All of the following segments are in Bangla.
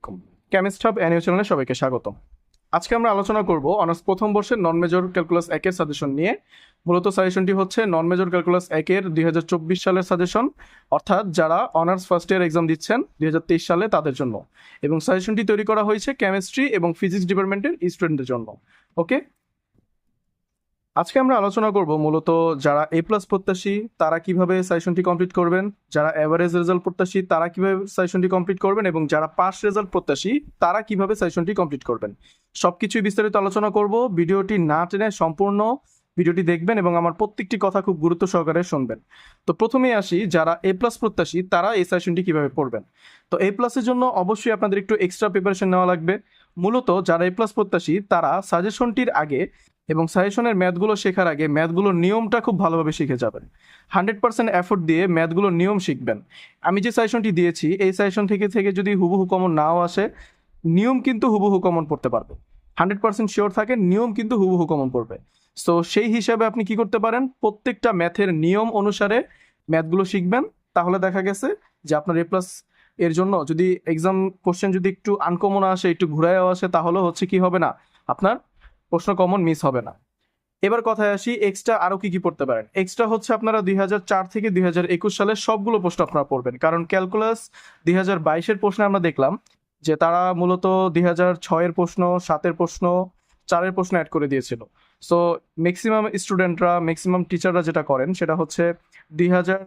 আলাইকুম কেমিস্ট হাব অ্যানিউ চ্যানেলে সবাইকে স্বাগতম। আজকে আমরা আলোচনা করব অনার্স প্রথম বর্ষের নন মেজর ক্যালকুলাস একের সাজেশন নিয়ে। মূলত সাজেশনটি হচ্ছে নন মেজর ক্যালকুলাস একের দুই হাজার চব্বিশ সালের সাজেশন অর্থাৎ যারা অনার্স ফার্স্ট ইয়ার এক্সাম দিচ্ছেন দুই হাজার তেইশ সালে তাদের জন্য। এবং সাজেশনটি তৈরি করা হয়েছে কেমিস্ট্রি এবং ফিজিক্স ডিপার্টমেন্টের স্টুডেন্টদের জন্য। ওকে আজকে আমরা আলোচনা করব মূলত যারা এ প্লাস প্রত্যাশী, তারা কীভাবে সাজেশনটি কমপ্লিট করবেন, যারা এভারেজ রেজাল্ট প্রত্যাশী, তারা কীভাবে সাজেশনটি কমপ্লিট করবেন, এবং যারা পাস রেজাল্ট প্রত্যাশী, তারা কীভাবে সাজেশনটি কমপ্লিট করবেন। সবকিছুই বিস্তারিত আলোচনা করব, ভিডিওটি না টেনে সম্পূর্ণ ভিডিওটি দেখবেন এবং আমার প্রত্যেকটি কথা খুব গুরুত্ব সহকারে শুনবেন। তো প্রথমেই আসি, যারা এ প্লাস প্রত্যাশী, তারা এই সাজেশনটি কীভাবে পড়বেন? তো এ প্লাসের জন্য অবশ্যই আপনাদের একটু এক্সট্রা প্রিপারেশন নেওয়া লাগবে। মূলত যারা এ প্লাস প্রত্যাশী, তারা সাজেশনটির আগে এবং সাজেশনের ম্যাথগুলো শেখার আগে ম্যাথগুলোর নিয়মটা খুব ভালোভাবে শিখে যাবেন। হান্ড্রেড পার্সেন্ট এফোর্ট দিয়ে ম্যাথগুলোর নিয়ম শিখবেন। আমি যে সাজেশনটি দিয়েছি, এই সাজেশন থেকে থেকে যদি হুবহু কমন নাও আসে, নিয়ম কিন্তু হুবহু কমন পড়তে পারবে। হান্ড্রেড পার্সেন্ট শিওর থাকে, নিয়ম কিন্তু হুবহু কমন পড়বে। সো সেই হিসাবে আপনি কি করতে পারেন? প্রত্যেকটা ম্যাথের নিয়ম অনুসারে ম্যাথগুলো শিখবেন। তাহলে দেখা গেছে যে আপনার এ প্লাস এর জন্য যদি এক্সাম কোশ্চেন যদি একটু আনকমন আসে, একটু ঘুরায়ও আসে, তাহলে হচ্ছে কি হবে না? আপনার প্রশ্ন কমন মিস হবে না। এবার কথায় আসি এক্সট্রা আরও কি কি পড়তে পারেন? এক্সট্রা হচ্ছে আপনারা দুই থেকে দুই সালের সবগুলো প্রশ্ন আপনারা পড়বেন। কারণ ক্যালকুলাস দুই হাজার প্রশ্নে আমরা দেখলাম যে তারা মূলত দুই হাজার ছয়ের প্রশ্ন, সাতের প্রশ্ন, চারের প্রশ্ন অ্যাড করে দিয়েছিল। সো ম্যাক্সিমাম স্টুডেন্টরা ম্যাক্সিমাম টিচাররা যেটা করেন, সেটা হচ্ছে দুই হাজার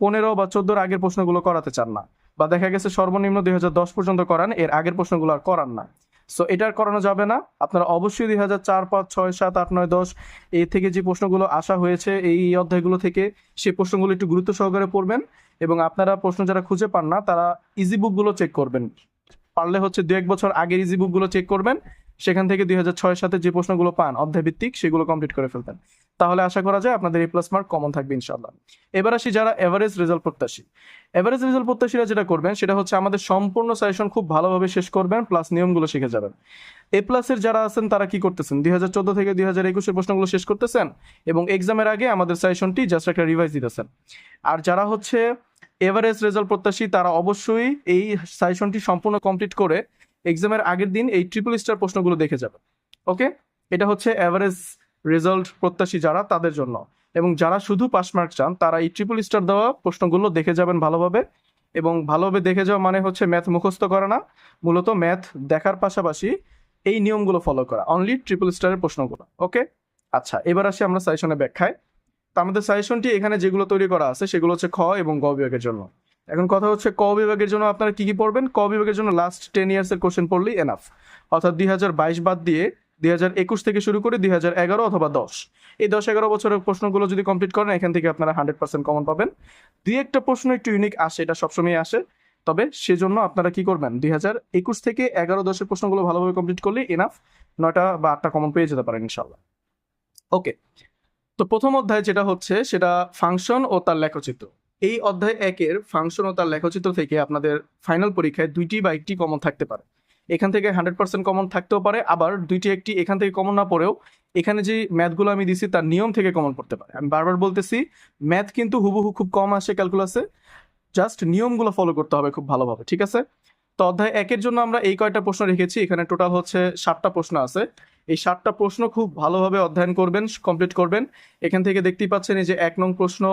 পনেরো বা চোদ্দোর আগের প্রশ্নগুলো করাতে চান না। বা দেখা গেছে সর্বনিম্ন দুই হাজার দশ পর্যন্ত করান, এর আগের প্রশ্নগুলো আর করান না। সো এটার করানো যাবে না। আপনারা অবশ্যই দুই হাজার চার, পাঁচ, ছয়, সাত, আট, নয়, দশ এই থেকে যে প্রশ্নগুলো আসা হয়েছে এই অধ্যায়গুলো থেকে সেই প্রশ্নগুলো একটু গুরুত্ব সহকারে পড়বেন এবং আপনারা প্রশ্ন যারা খুঁজে পান না, তারা ইজি বুকগুলো চেক করবেন। পারলে হচ্ছে দু এক বছর আগের ইজি বুকগুলো চেক করবেন। সেখান থেকে দুই হাজার ছয়ের সাথে যে প্রশ্নগুলো পান, অধ্যায়ভিত্তিক, সেগুলো কমপ্লিট করে ফেলবেন তাহলে আশা করা যায় আপনাদের এ প্লাস মার্ক কমন থাকবে ইনশাল্লাহ এবার আসি যারা এভারেজ রেজাল্ট প্রত্যাশী। এভারেজ রেজাল্ট প্রত্যাশীরা যেটা করবেন, সেটা হচ্ছে আমাদের সম্পূর্ণ সাজেশন খুব ভালোভাবে শেষ করবেন প্লাস নিয়মগুলো শিখে যাবেন। এ প্লাসের যারা আছেন, তারা কি করতেছেন? দুই হাজার চোদ্দ থেকে দুই হাজার একুশের প্রশ্নগুলো শেষ করতেছেন এবং এক্সামের আগে আমাদের সাজেশনটি জাস্ট একটা রিভাইজ দিতেছেন। আর যারা হচ্ছে এভারেজ রেজাল্ট প্রত্যাশী, তারা অবশ্যই এই সাজেশনটি সম্পূর্ণ কমপ্লিট করে এক্সামের আগের দিন এই ট্রিপল স্টার প্রশ্নগুলো দেখে যাবে। ওকে এটা হচ্ছে অ্যাভারেজ রেজাল্ট প্রত্যাশী যারা, তাদের জন্য। এবং যারা শুধু পাস মার্ক চান, তারা এই ট্রিপল স্টার দেওয়া প্রশ্নগুলো দেখে যাবেন ভালোভাবে। এবং ভালোভাবে দেখে যাওয়া মানে হচ্ছে ম্যাথ মুখস্থ করা না। মূলত ম্যাথ দেখার পাশাপাশি এই নিয়মগুলো ফলো করা। অনলি ট্রিপল স্টারের প্রশ্নগুলো। ওকে আচ্ছা এবার আসি আমরা সাজেশনের ব্যাখ্যায়। তো আমাদের সাজেশনটি এখানে যেগুলো তৈরি করা আছে, সেগুলো হচ্ছে খ এবং গ বিভাগের জন্য। এখন কথা হচ্ছে ক বিভাগের জন্য আপনারা কি কি পড়বেন? ক বিভাগের জন্য লাস্ট টেন ইয়ার্সের কোশ্চেন পড়লেই এনাফ অর্থাৎ দুই হাজার বাইশ বাদ দিয়ে দুই হাজার একুশ থেকে শুরু করে দুই হাজার এগারো অথবা দশ। এই দশ এগারো বছরের প্রশ্নগুলো যদি কমপ্লিট করেন, এখান থেকে আপনারা হান্ড্রেড পার্সেন্ট কমন পাবেন। দুই একটা প্রশ্ন একটু ইউনিক আসে, এটা সবসময় আসে। তবে সেজন্য আপনারা কি করবেন? দুই হাজার একুশ থেকে এগারো দশের প্রশ্নগুলো ভালোভাবে কমপ্লিট করলে এনাফ নয়টা বা আটটা কমন পেয়ে যেতে পারেন ইনশাল্লাহ ওকে তো প্রথম অধ্যায় যেটা হচ্ছে, সেটা ফাংশন ও তার লেখচিত্র। এই অধ্যায় একের ফাংশন ও তার লেখচিত্র থেকে আপনাদের ফাইনাল পরীক্ষায় দুইটি বা একটি কমন থাকতে পারে। এখান থেকে হান্ড্রেড পার্সেন্ট কমন থাকতেও পারে, আবার দুইটি একটি এখান থেকে কমন না পড়েও এখানে যে ম্যাথগুলো আমি দিছি তার নিয়ম থেকে কমন পড়তে পারে। আমি বারবার বলতেছি ম্যাথ কিন্তু হুবহু খুব কম আসে ক্যালকুলাসে জাস্ট নিয়মগুলো ফলো করতে হবে খুব ভালোভাবে, ঠিক আছে? তো অধ্যায় একের জন্য আমরা এই কয়টা প্রশ্ন রেখেছি, এখানে টোটাল হচ্ছে ষাটটা প্রশ্ন আছে। এই ষাটটা প্রশ্ন খুব ভালোভাবে অধ্যয়ন করবেন কমপ্লিট করবেন। এখান থেকে দেখতেই পাচ্ছেন এই যে এক নং প্রশ্ন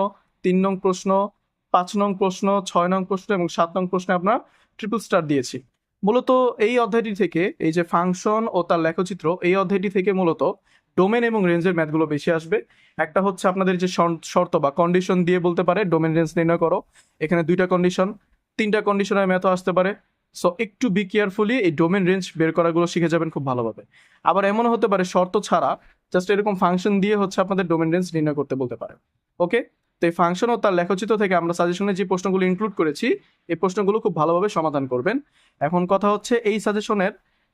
তিন নং প্রশ্ন, পাঁচ নং প্রশ্ন, ছয় নং প্রশ্ন এবং সাত নং প্রশ্নে আপনার ট্রিপল স্টার দিয়েছি। মূলত এই অধ্যায়টি থেকে এই যে ফাংশন ও তার লেখচিত্র, এই অধ্যায়টি থেকে মূলত ডোমেন এবং রেঞ্জের ম্যাথগুলো বেশি আসবে। একটা হচ্ছে আপনাদের যে শর্ত- বা কন্ডিশন দিয়ে বলতে পারে ডোমেন রেঞ্জ নির্ণয় করো। এখানে দুইটা কন্ডিশন তিনটা কন্ডিশনের ম্যাথও আসতে পারে। সো একটু বি কেয়ারফুলি এই ডোমেন রেঞ্জ বের করাগুলো শিখে যাবেন খুব ভালোভাবে। আবার এমনও হতে পারে, শর্ত ছাড়া জাস্ট এরকম ফাংশন দিয়ে হচ্ছে আপনাদের ডোমেন রেঞ্জ নির্ণয় করতে বলতে পারে। ওকে তো এই ফাংশন ও তার লেখচিত্র থেকে আমরা সাজেশনে যে প্রশ্নগুলো ইনক্লুড করেছি, এই প্রশ্নগুলো খুব ভালোভাবে সমাধান করবেন। এখন কথা হচ্ছে এই সাজেশনের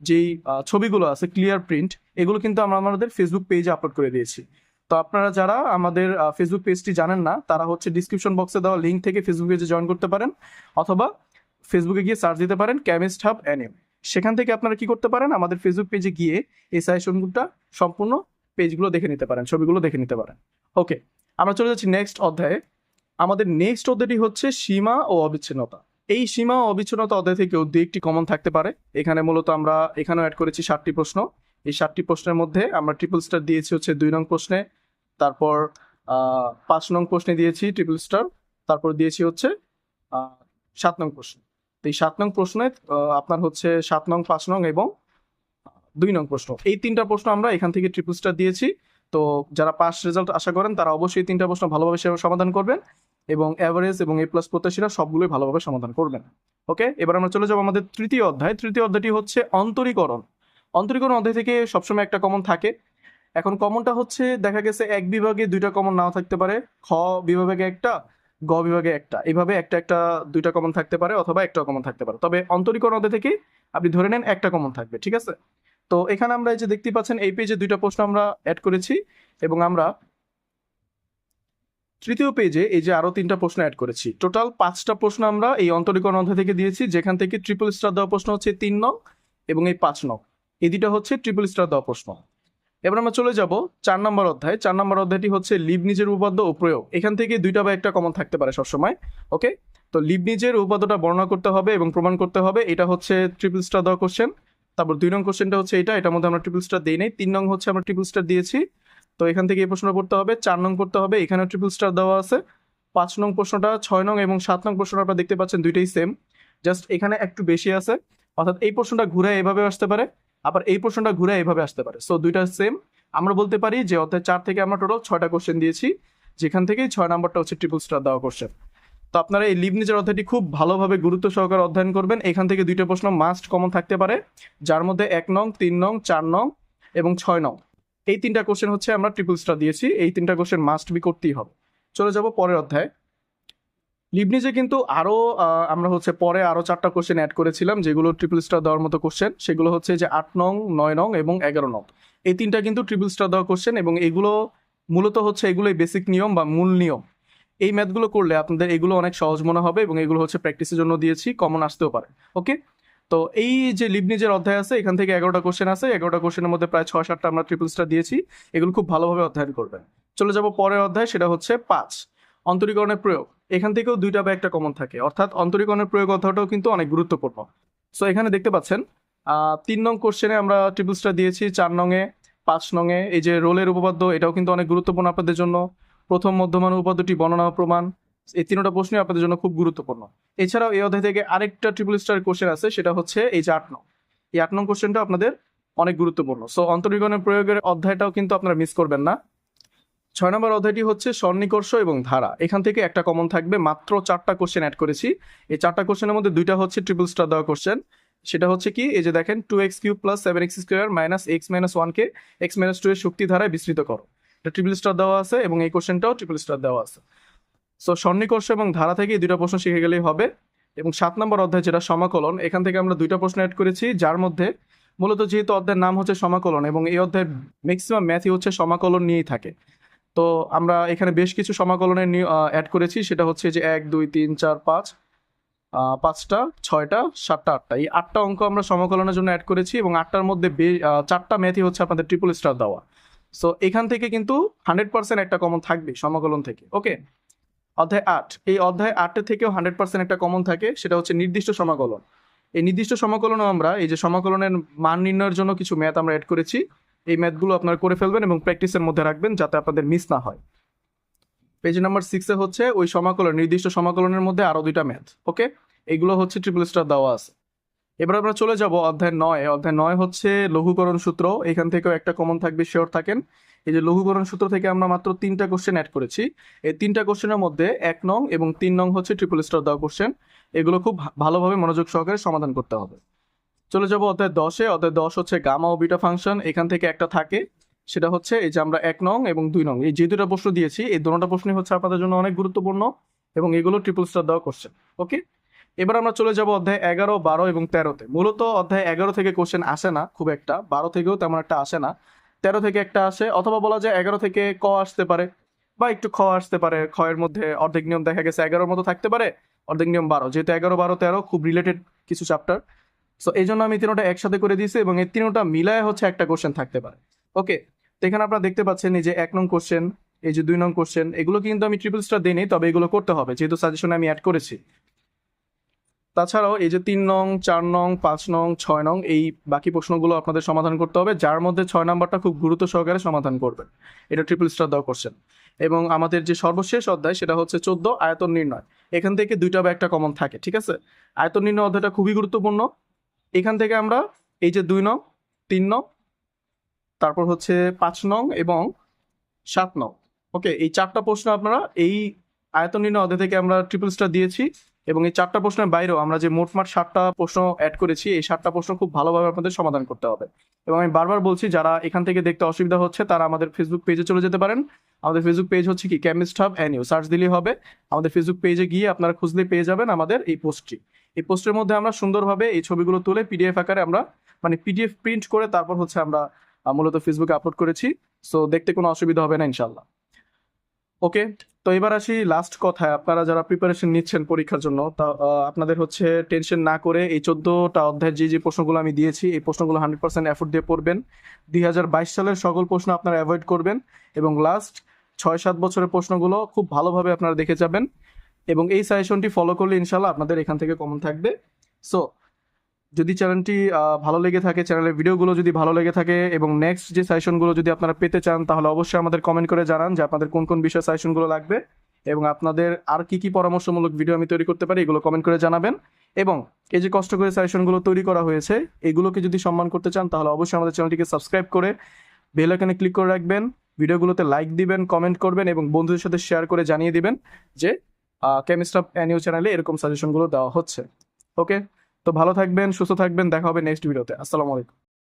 যেই ছবিগুলো আছে ক্লিয়ার প্রিন্ট এগুলো কিন্তু আমরা আমাদের ফেসবুক পেজে আপলোড করে দিয়েছি। তো আপনারা যারা আমাদের ফেসবুক পেজটি জানেন না, তারা হচ্ছে ডিসক্রিপশন বক্সে দেওয়া লিঙ্ক থেকে ফেসবুক পেজে জয়েন করতে পারেন, অথবা ফেসবুকে গিয়ে সার্চ দিতে পারেন কেমিস্ট হাব এনএম সেখান থেকে আপনারা কি করতে পারেন, আমাদের ফেসবুক পেজে গিয়ে এই সাজেশনগুলোটা সম্পূর্ণ পেজগুলো দেখে নিতে পারেন, ছবিগুলো দেখে নিতে পারেন। ওকে আমরা চলে যাচ্ছি নেক্সট অধ্যায়ে। আমাদের নেক্সট অধ্যায়টি হচ্ছে সীমা ও অবিচ্ছিন্নতা। এই সীমা ও অবিচ্ছিন্নতা অধ্যায় থেকেও দু একটি কমন থাকতে পারে। এখানে মূলত আমরা এখানেও অ্যাড করেছি ষাটটি প্রশ্ন। এই ষাটটি প্রশ্নের মধ্যে আমরা ট্রিপল স্টার দিয়েছি হচ্ছে দুই নং প্রশ্নে, তারপর পাঁচ নং প্রশ্নে দিয়েছি ট্রিপল স্টার তারপর দিয়েছি হচ্ছে সাত নং প্রশ্ন। তো এই সাত নং প্রশ্নে আপনার হচ্ছে সাত নং, পাঁচ নং এবং দুই নং প্রশ্ন। এই তিনটা প্রশ্ন আমরা এখান থেকে ট্রিপল স্টার দিয়েছি। তো যারা পাস রেজাল্ট আশা করেন, তারা অবশ্যই তিনটা প্রশ্ন ভালোভাবে সমাধান করবেন এবং অ্যাভারেজ এবং এ প্লাস প্রত্যাশীরা সবগুলোই ভালোভাবে সমাধান করবেন। ওকে এবার আমরা চলে যাব আমাদের তৃতীয় অধ্যায়। তৃতীয় অধ্যায়টি হচ্ছে অন্তরীকরণ। অন্তরীকরণ অধ্যায় থেকে সবসময় একটা কমন থাকে। এখন কমনটা হচ্ছে, দেখা গেছে এক বিভাগে দুইটা কমন নাও থাকতে পারে। খ বিভাগে একটা, গ বিভাগে একটা। এভাবে একটা একটা দুইটা কমন থাকতে পারে অথবা একটা কমন থাকতে পারে। তবে অন্তরীকরণ অধ্যায় থেকে আপনি ধরে নেন একটা কমন থাকবে, ঠিক আছে? তো এখানে আমরা এই যে দেখতে পাচ্ছেন, এই পেজে দুইটা প্রশ্ন আমরা অ্যাড করেছি এবং আমরা তৃতীয় পেজে এই যে আরও তিনটা প্রশ্ন অ্যাড করেছি। টোটাল পাঁচটা প্রশ্ন আমরা এই অন্তরীকরণ অধ্যায় থেকে দিয়েছি, যেখান থেকে ট্রিপল স্টার দেওয়া প্রশ্ন হচ্ছে তিন নং এবং এই পাঁচ নং। এই দুইটা হচ্ছে ট্রিপল স্টার দেওয়া প্রশ্ন। এবার আমরা চলে যাব চার নম্বর অধ্যায়। চার নম্বর অধ্যায়টি হচ্ছে লিবনিজের উপপাদ্য ও প্রয়োগ। এখান থেকে দুইটা বা একটা কমন থাকতে পারে সবসময় ওকে তো লিবনিজের উপপাদ্যটা বর্ণনা করতে হবে এবং প্রমাণ করতে হবে। এটা হচ্ছে ট্রিপল স্টার দেওয়া কোশ্চেন তারপর দুই নং কোশ্চেনটা হচ্ছে এটা, এটার মধ্যে আমরা ট্রিপল স্টার দিই নাই। তিন নং হচ্ছে আমরা ট্রিপল স্টার দিয়েছি। তো এখান থেকে এই প্রশ্নটা পড়তে হবে, চার নং করতে হবে এখানে ট্রিপল স্টার দেওয়া আছে। পাঁচ নং প্রশ্নটা, ছয় নং এবং সাত নং প্রশ্নটা আপনারা দেখতে পাচ্ছেন দুইটাই সেম জাস্ট এখানে একটু বেশি আছে। অর্থাৎ এই প্রশ্নটা ঘুরে এভাবে আসতে পারে, আবার এই প্রশ্নটা ঘুরে এভাবে আসতে পারে। সো দুইটা সেম আমরা বলতে পারি যে অর্থাৎ চার থেকে আমরা টোটাল ছয়টা কোশ্চেন দিয়েছি। যেখান থেকেই ছয় নাম্বারটা হচ্ছে ট্রিপল স্টার দেওয়া কোশ্চেন তো আপনারা এই লিবনিজের অধ্যায়টি খুব ভালোভাবে গুরুত্ব সহকারে অধ্যয়ন করবেন। এখান থেকে দুইটা প্রশ্ন মাস্ট কমন থাকতে পারে। যার মধ্যে এক নং, তিন নং, চার নং এবং ছয় নং। এই তিনটা কোশ্চেন হচ্ছে আমরা ট্রিপল স্টার দিয়েছি। এই তিনটা কোশ্চেন মাস্ট বি করতেই হবে। চলে যাব পরের অধ্যায়। লিবনিজে কিন্তু আরও আমরা হচ্ছে পরে আরও চারটা কোশ্চেন অ্যাড করেছিলাম, যেগুলো ট্রিপল স্টার দেওয়ার মতো কোশ্চেন সেগুলো হচ্ছে যে আট নং, নয় নং এবং এগারো নং। এই তিনটা কিন্তু ট্রিপল স্টার দেওয়া কোশ্চেন এবং এগুলো মূলত হচ্ছে এগুলোই বেসিক নিয়ম বা মূল নিয়ম। এই ম্যাথগুলো করলে আপনাদের এগুলো অনেক সহজ মনে হবে এবং এগুলো হচ্ছে প্র্যাকটিসের জন্য দিয়েছি, কমন আসতেও পারে, ওকে? তো এই যে লিবনিজের অধ্যায় আছে, এখান থেকে এগারোটা কোশ্চেন আছে, এগারোটা কোশ্চেনের মধ্যে প্রায় ছয় সাতটা আমরা ট্রিপল স্টার দিয়েছি, এগুলো খুব ভালোভাবে অধ্যয়ন করবেন। চলে যাব পরের অধ্যায়, সেটা হচ্ছে পাঁচ, অন্তরীকরণের প্রয়োগ। এখান থেকেও দুইটা বা একটা কমন থাকে, অর্থাৎ অন্তরীকরণের প্রয়োগ অধ্যায়টাও কিন্তু অনেক গুরুত্বপূর্ণ। সো এখানে দেখতে পাচ্ছেন তিন নং কোশ্চেনে আমরা ট্রিপল স্টার দিয়েছি, চার নংয়ে পাঁচ নংয়ে এই যে রোলের উপপাদ্য, এটাও কিন্তু অনেক গুরুত্বপূর্ণ আপনাদের জন্য। প্রথম মধ্যমান উপপাদ্যটি বর্ণনা প্রমাণ। এই তিনটা প্রশ্নই আপনাদের জন্য খুব গুরুত্বপূর্ণ। এছাড়াও এই অধ্যায় থেকে আরেকটা ট্রিপল স্টার কোশ্চেন আছে, সেটা হচ্ছে এই যে আট নং। এই আট নং কোশ্চেনটা আপনাদের অনেক গুরুত্বপূর্ণ। সো অন্তরীকরণের প্রয়োগের অধ্যায়টাও কিন্তু আপনারা মিস করবেন না। ছয় নম্বর অধ্যায়টি হচ্ছে সন্নিকর্ষ এবং ধারা। এখান থেকে একটা কমন থাকবে, মাত্র চারটা কোশ্চেন অ্যাড করেছি। এই চারটা কোশ্চেনের মধ্যে দুইটা হচ্ছে ট্রিপল স্টার দেওয়া কোশ্চেন সেটা হচ্ছে কি, এই যে দেখেন two x cube plus seven x square minus x minus ওয়ানকে এক্স মাইনাস টু এর শক্তি ধারায় বিস্তৃত করো। এটা ট্রিপল স্টার দেওয়া আছে এবং এই কোশ্চেনটাও ট্রিপল স্টার দেওয়া আছে। সো সন্নিকর্ষ এবং ধারা থেকে এই দুইটা প্রশ্ন শিখে গেলেই হবে। এবং সাত নম্বর অধ্যায় যেটা সমাকলন, এখান থেকে আমরা দুইটা প্রশ্ন অ্যাড করেছি, যার মধ্যে মূলত যেহেতু অধ্যায়ের নাম হচ্ছে সমাকলন এবং এই অধ্যায়ের ম্যাক্সিমাম ম্যাথই হচ্ছে সমাকলন নিয়েই থাকে। তো, আমরা এখানে বেশ কিছু সমাকলনের অ্যাড করেছি, সেটা হচ্ছে যে এক, দুই, তিন, চার, পাঁচ পাঁচটা, ছয়টা, সাতটা, আটটা। এই আটটা অঙ্ক আমরা সমাকলনের জন্য অ্যাড করেছি এবং আটটার মধ্যে চারটা ম্যাথই হচ্ছে আপনাদের ট্রিপল স্টার দেওয়া। সো এখান থেকে কিন্তু হান্ড্রেড পার্সেন্ট একটা কমন থাকবে সমাকলন থেকে ওকে অধ্যায় আট, এই অধ্যায় আটের থেকেও হান্ড্রেড পার্সেন্ট একটা কমন থাকে, সেটা হচ্ছে নির্দিষ্ট সমাকলন। এই নির্দিষ্ট সমাকলনও আমরা, এই যে সমাকলনের মান নির্ণয়ের জন্য কিছু ম্যাথ আমরা অ্যাড করেছি, এই ম্যাথগুলো আপনারা করে ফেলবেন এবং প্র্যাকটিসের মধ্যে রাখবেন যাতে আপনাদের মিস না হয়। পেজ নাম্বার সিক্সে হচ্ছে ওই সমাকলন, নির্দিষ্ট সমাকলনের মধ্যে আরও দুইটা ম্যাথ ওকে এগুলো হচ্ছে ট্রিপল স্টার দেওয়া আছে। এবার আমরা চলে যাব অধ্যায় নয়। অধ্যায় নয় হচ্ছে লঘুকরণ সূত্র। এখান থেকেও একটা কমন থাকবে শিওর থাকেন। এই যে লঘুকরণ সূত্র থেকে আমরা মাত্র তিনটা কোশ্চেন অ্যাড করেছি। এই তিনটা কোশ্চেনের মধ্যে এক নং এবং তিন নং হচ্ছে ট্রিপল স্টার দেওয়া কোশ্চেন এগুলো খুব ভালোভাবে মনোযোগ সহকারে সমাধান করতে হবে। চলে যাব অধ্যায় দশে। অধ্যায় দশ হচ্ছে গামা ও বিটা ফাংশন। এখান থেকে একটা থাকে। সেটা হচ্ছে এই যে আমরা এক নং এবং দুই নং। এই যে দুটো প্রশ্ন দিয়েছি, এই দুটোটা প্রশ্নই হচ্ছে আপনাদের জন্য অনেক গুরুত্বপূর্ণ এবং এগুলো ট্রিপল স্টার দেওয়া কোশ্চেন ওকে এবার আমরা চলে যাব অধ্যায় এগারো, বারো এবং তেরোতে। মূলত অধ্যায় এগারো থেকে কোশ্চেন আসে না, খুব একটা। বারো থেকেও তেমন একটা আসে না। তেরো থেকে একটা আসে, অথবা বলা যায় এগারো থেকে ক আসতে পারে, বা একটু খ আসতে পারে। খয়ের মধ্যে অর্ধেক নিয়ম দেখা গেছে এগারোর মতো থাকতে পারে, অর্ধেক নিয়ম বারো। যেহেতু এগারো, বারো, তেরো খুব রিলেটেড কিছু চ্যাপ্টার সো এই জন্য আমি তিনোটা একসাথে করে দিয়েছি এবং এই তিনোটা মিলায় হচ্ছে একটা কোশ্চেন থাকতে পারে। ওকে তো এখানে আপনারা দেখতে পাচ্ছেন এই যে এক নং কোশ্চেন এই যে দুই নং কোশ্চেন এগুলো কিন্তু আমি ট্রিপল স্টার দিইনি, তবে এগুলো করতে হবে। যেহেতু সাজেশনে আমি অ্যাড করেছি। তাছাড়াও এই যে তিন নং, চার নং, পাঁচ নং, ছয় নং এই বাকি প্রশ্নগুলো আপনাদের সমাধান করতে হবে। যার মধ্যে ছয় নাম্বারটা খুব গুরুত্ব সহকারে সমাধান করবেন। এটা ট্রিপল স্টার দেওয়া কোশ্চেন এবং আমাদের যে সর্বশেষ অধ্যায় সেটা হচ্ছে চোদ্দ, আয়তন নির্ণয়। এখান থেকে দুইটা বা একটা কমন থাকে, ঠিক আছে? আয়তন নির্ণয় অধ্যায়টা খুবই গুরুত্বপূর্ণ। এখান থেকে আমরা এই যে দুই নং, তিন নং, তারপর হচ্ছে পাঁচ নং এবং সাত নং। ওকে এই চারটা প্রশ্ন আপনারা এই আয়তন নির্ণয় অধ্যায় থেকে আমরা ট্রিপল স্টার দিয়েছি। এবং এই চারটা প্রশ্নের বাইরেও আমরা যে মোটমাট ষাটটা প্রশ্ন অ্যাড করেছি, এই ষাটটা প্রশ্ন খুব ভালোভাবে আপনাদের সমাধান করতে হবে। এবং আমি বারবার বলছি, যারা এখান থেকে দেখতে অসুবিধা হচ্ছে, তারা আমাদের ফেসবুক পেজে চলে যেতে পারেন। আমাদের ফেসবুক পেজ হচ্ছে কি? কেমিস্ট হাব অ্যানিউ সার্চ দিলেই হবে। আমাদের ফেসবুক পেজে গিয়ে আপনারা খুঁজলে পেয়ে যাবেন আমাদের এই পোস্টটি এই পোস্টের মধ্যে আমরা সুন্দরভাবে এই ছবিগুলো তুলে পিডিএফ আকারে আমরা মানে পিডিএফ প্রিন্ট করে তারপর হচ্ছে আমরা মূলত ফেসবুকে আপলোড করেছি। সো দেখতে কোনো অসুবিধা হবে না ইনশাল্লাহ ওকে তো এবার আসি লাস্ট কথায়। আপনারা যারা প্রিপারেশন নিচ্ছেন পরীক্ষার জন্য, তা আপনাদের হচ্ছে টেনশন না করে এই চোদ্দোটা অধ্যায়ের যে যে প্রশ্নগুলো আমি দিয়েছি, এই প্রশ্নগুলো হান্ড্রেড পার্সেন্ট এফোর্ট দিয়ে পড়বেন। দুই হাজার বাইশ সালের সকল প্রশ্ন আপনারা অ্যাভয়েড করবেন এবং লাস্ট ছয় সাত বছরের প্রশ্নগুলো খুব ভালোভাবে আপনারা দেখে যাবেন এবং এই সাজেশনটি ফলো করলে ইনশাল্লাহ আপনাদের এখান থেকে কমন থাকবে। সো যদি চ্যানেলটি ভালো লেগে থাকে চ্যানেলের ভিডিওগুলো যদি ভালো লেগে থাকে এবং নেক্সট যে সাজেশনগুলো যদি আপনারা পেতে চান, তাহলে অবশ্যই আমাদের কমেন্ট করে জানান যে আপনাদের কোন কোন বিষয়ে সাজেশনগুলো লাগবে এবং আপনাদের আর কি কি পরামর্শমূলক ভিডিও আমি তৈরি করতে পারি, এগুলো কমেন্ট করে জানাবেন। এবং এই যে কষ্ট করে সাজেশনগুলো তৈরি করা হয়েছে, এগুলোকে যদি সম্মান করতে চান, তাহলে অবশ্যই আমাদের চ্যানেলটিকে সাবস্ক্রাইব করে বেল আইকনে ক্লিক করে রাখবেন ভিডিওগুলোতে লাইক দিবেন কমেন্ট করবেন এবং বন্ধুদের সাথে শেয়ার করে জানিয়ে দিবেন যে কেমিস্ট্রাপ অ্যানিউ চ্যানেলে এরকম সাজেশনগুলো দেওয়া হচ্ছে। ওকে তো ভালো থাকবেন সুস্থ থাকবেন দেখা হবে নেক্সট ভিডিওতে আসসালামু আলাইকুম।